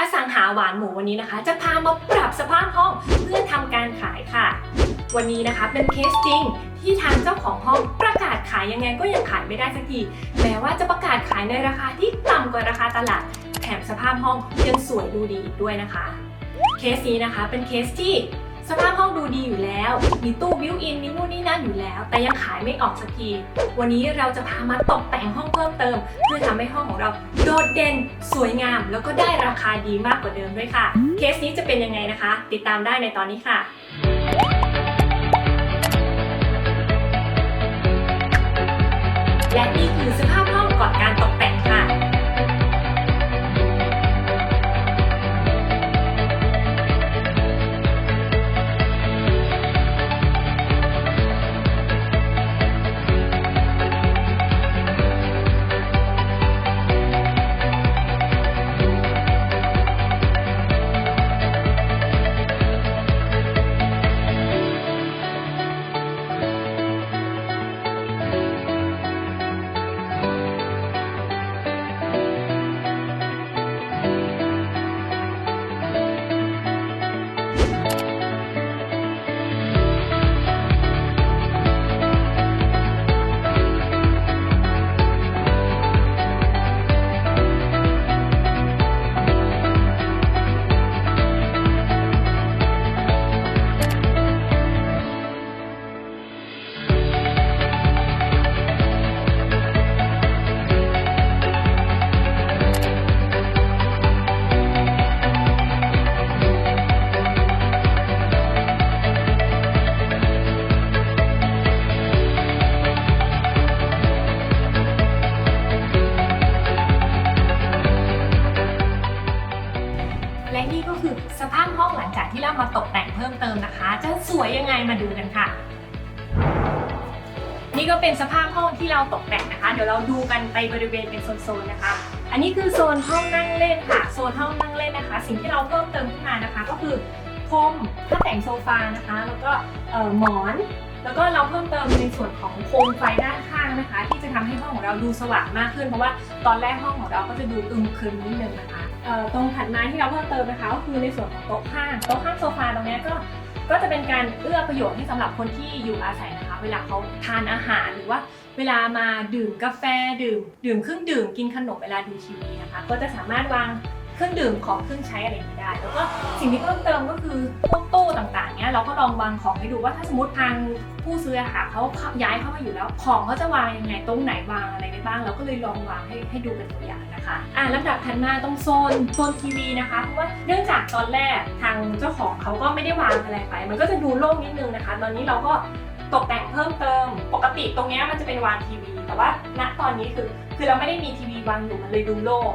อสังหาหวานหมูวันนี้นะคะ จะพามาปรับสภาพห้องเพื่อทำการขายค่ะ วันนี้นะคะเป็นเคสจริงที่ทางเจ้าของห้องประกาศขายยังไงก็ยังขายไม่ได้สักทีแม้ว่าจะประกาศขายในราคาที่ต่ำกว่าราคาตลาด แถมสภาพห้องยังสวยดูดีอีกด้วยนะคะ เคสนี้นะคะเป็นเคสที่ สภาพห้องดูดีอยู่แล้ว มีตู้บิวอินมีนู่นนี่นั่นอยู่แล้ว แต่ยังขายไม่ออกสักที วันนี้เราจะพามาตกแต่งห้องเพิ่มเติม เพื่อทำให้ห้องของเราโดดเด่น สวยงาม แล้วก็ได้ราคาดีมากกว่าเดิมด้วยค่ะ เคสนี้จะเป็นยังไงนะคะ ติดตามได้ในตอนนี้ค่ะและนี่คือสภาพ เติมนะคะ จะสวยยังไงมาดูกันค่ะ นี่ก็เป็นสภาพห้องที่เราตกแต่งนะคะ เดี๋ยวเราดูกันไปบริเวณเป็นโซนๆนะคะ อันนี้คือโซนห้องนั่งเล่นค่ะ โซนห้องนั่งเล่นนะคะ สิ่งที่เราเพิ่มเติมขึ้นมานะคะ ก็คือพรมผ้าแต่งโซฟานะคะ แล้วก็หมอนแล้วก็เราเพิ่มเติมในส่วนของโคมไฟด้านข้างนะคะ ที่จะทำให้ห้องของเราดูสว่างมากขึ้น เพราะว่าตอนแรกห้องของเราก็จะดูอึมครึมนิดนึงนะคะ ตรงถัดมาที่เราเพิ่มเติมนะคะก็คือในส่วนของโต๊ะข้างโต๊ะข้างโซฟาตรงนี้ก็ก็จะเป็นการเอื้อประโยชน์ให้สำหรับคนที่อยู่อาศัยนะคะ เวลาเขาทานอาหารหรือว่า เวลามาดื่มกาแฟดื่ม ดื่มเครื่องดื่มกินขนมเวลาดูทีวีนะคะ ก็จะสามารถวาง เครื่องดื่มของเครื่องใช้อะไรอย่างนี้ได้ แล้วก็สิ่งที่เพิ่มเติมก็คือพวกตู้ต่างๆเนี้ยเราก็ลองวางของให้ดูว่าถ้าสมมติทางผู้ซื้ออะค่ะเขาย้ายเข้ามาอยู่แล้ว ของเขาจะวางยังไงตรงไหนวางอะไรได้บ้างเราก็เลยลองวางให้ให้ดูเป็นตัวอย่างนะคะอ่าลำดับถัดมาตรงโซนโซนทีวีนะคะเพราะว่าเนื่องจากตอนแรกทางเจ้าของเขาก็ไม่ได้วางอะไรไป มันก็จะดูโล่งนิดนึงนะคะ ตอนนี้เราก็ตกแต่งเพิ่มเติม ปกติตรงเนี้ยมันจะเป็นวางทีวี แต่ว่าณตอนนี้คือคือเราไม่ได้มีทีวีวางอยู่มันเลยดูโล่ง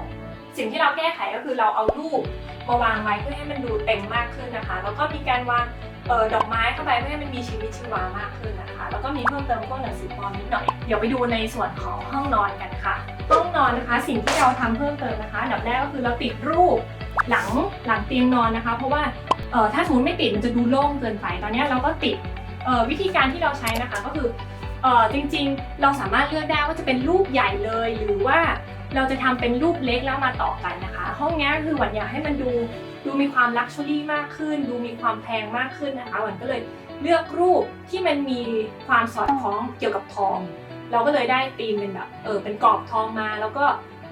สิ่งที่เราแก้ไขก็คือเราเอารูปมาวางไว้เพื่อให้มันดูเต็มมากขึ้นนะคะ แล้วก็มีการวางเออดอกไม้เข้าไปเพื่อให้มันมีชีวิตชีวามากขึ้นนะคะ แล้วก็มีเพิ่มเติมพวกหนังสือปลอมนิดหน่อยเดี๋ยวไปดูในส่วนของห้องนอนกันค่ะห้องนอนนะคะ สิ่งที่เราทำเพิ่มเติมนะคะอันดับแรกก็คือเราติดรูปหลังหลังเตียงนอนนะคะ เพราะว่าเออถ้าสมมติไม่ติดมันจะดูโล่งเกินไปตอนนี้เราก็ติดเออวิธีการที่เราใช้นะคะก็คือเออจริงๆ เราสามารถเลือกได้ว่าจะเป็นรูปใหญ่เลยหรือว่า เราจะทำเป็นรูปเล็กแล้วมาต่อกันนะคะ ห้องนี้คือหวันอยากให้มันดูดูมีความลักชัวรี่มากขึ้น ดูมีความแพงมากขึ้นนะคะหวันก็เลยเลือกรูปที่มันมีความสอดคล้องเกี่ยวกับทอง เราก็เลยได้ธีมเป็นแบบเออเป็นกรอบทองมา แล้วก็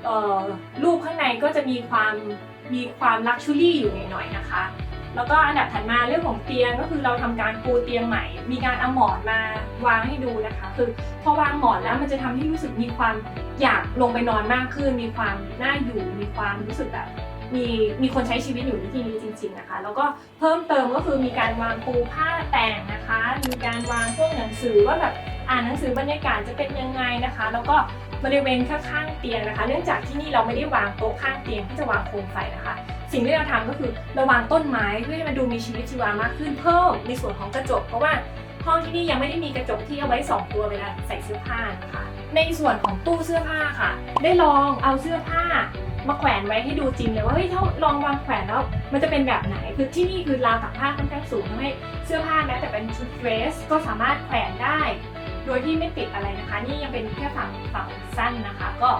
เออรูปข้างในก็จะมีความมีความลักชัวรี่อยู่หน่อยๆนะคะ แล้วก็อันดับถัดมาเรื่องของเตียงก็คือเราทำการปูเตียงใหม่ มีการเอาหมอนมาวางให้ดูนะคะ คือพอวางหมอนแล้วมันจะทำให้รู้สึกมีความอยากลงไปนอนมากขึ้น มีความน่าอยู่ มีความรู้สึกแบบมีมีคนใช้ชีวิตอยู่ในที่นี้จริง ๆนะคะ แล้วก็เพิ่มเติมก็คือมีการวางปูผ้าแต่งนะคะ มีการวางพวกหนังสือว่าแบบอ่านหนังสือบรรยากาศจะเป็นยังไงนะคะ แล้วก็บริเวณข้างๆเตียงนะคะ เนื่องจากที่นี่เราไม่ได้วางโต๊ะข้างเตียงที่จะวางโคมไฟนะคะ สิ่งที่เราทำก็คือเราวางต้นไม้เพื่อให้มันดูมีชีวิตชีวามากขึ้นเพิ่มในส่วนของกระจก เพราะว่าห้องที่นี่ยังไม่ได้มีกระจกที่เอาไว้สองตัวเวลาใส่เสื้อผ้านะคะในส่วนของตู้เสื้อผ้าค่ะ ได้ลองเอาเสื้อผ้ามาแขวนไว้ให้ดูจริงเลยว่าเฮ้ยถ้าลองวางแขวนแล้ว มันจะเป็นแบบไหน คือที่นี่คือราวตากผ้าค่อนข้างสูงทำให้เสื้อผ้าแม้แต่เป็นชุดเดรส ก็สามารถแขวนได้ โดยที่ไม่ติดอะไรนะคะ นี่ยังเป็นแค่ฝั่งฝั่งสั้นนะคะ ก็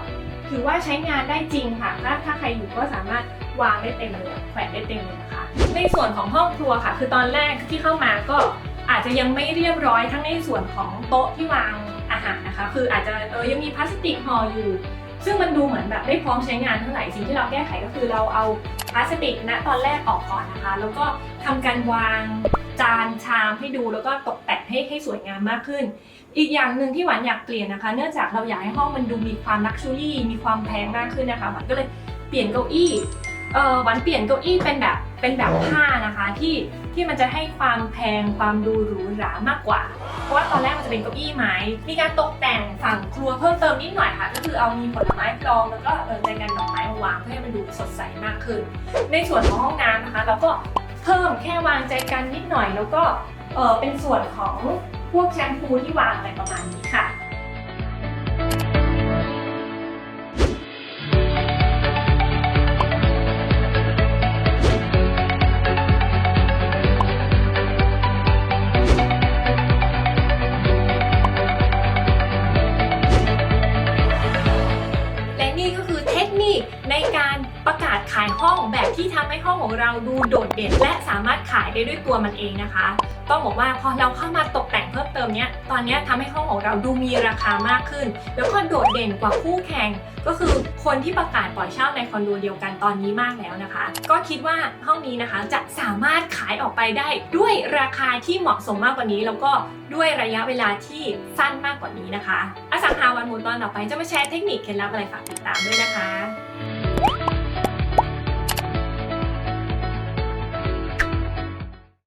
ถือว่าใช้งานได้จริงค่ะถ้าถ้าใครอยู่ก็สามารถ วางได้เต็มเลยแขวนได้เต็มเลยนะคะ ในส่วนของห้องครัวค่ะ คือตอนแรกที่เข้ามาก็อาจจะยังไม่เรียบร้อยทั้งในส่วนของโต๊ะที่วางอาหารนะคะ คืออาจจะเออยังมีพลาสติกห่ออยู่ ซึ่งมันดูเหมือนแบบไม่พร้อมใช้งานเท่าไหร่สิ่งที่เราแก้ไขก็คือเราเอาพลาสติกณตอนแรกออกก่อนนะคะ แล้วก็ทำการวางจานชามให้ดูแล้วก็ตกแต่งให้ให้สวยงามมากขึ้น อีกอย่างหนึ่งที่หวานอยากเปลี่ยนนะคะ เนื่องจากเราอยากให้ห้องมันดูมีความลักชัวรี่มีความแพงมากขึ้นนะคะหวานก็เลยเปลี่ยนเก้าอี้ เออหวานเปลี่ยนเก้าอี้เป็นแบบเป็นแบบผ้านะคะที่ที่มันจะให้ความแพงความดูหรูหรามากกว่า เพราะว่าตอนแรกมันจะเป็นเก้าอี้ไม้มีการตกแต่งฝั่งครัวเพิ่มเติมนิดหน่อยค่ะ ก็คือเอามีผลไม้กรองแล้วก็เออใจกันดอกไม้มาวางเพื่อให้มันดูสดใสมากขึ้น ในส่วนของห้องน้ำนะคะ เราก็เพิ่มแค่วางใจกันนิดหน่อย แล้วก็เออเป็นส่วนของพวกแชมพูที่วางอะไรประมาณนี้ค่ะและ ในการประกาศขายห้องแบบที่ทำให้ห้องของเราดูโดดเด่น และสามารถขายได้ด้วยตัวมันเองนะคะ ต้องบอกว่าพอเราเข้ามาตกแต่งเพิ่มเติมเนี้ยตอนนี้ยทำให้ห้องของเราดูมีราคามากขึ้น แล้วก็โดดเด่นกว่าคู่แข่งก็คือคนที่ประกาศปล่อยเช่าในคอนโดเดียวกันตอนนี้มากแล้วนะคะ ก็คิดว่าห้องนี้นะคะจะสามารถขายออกไปได้ด้วยราคาที่เหมาะสมมากกว่านี้ แล้วก็ด้วยระยะเวลาที่สั้นมากกว่านี้นะคะ อสังหาวันมุนตอนต่อไปจะมาแชร์เทคนิคเคล็ดลับอะไรฝากติดตามด้วยนะคะ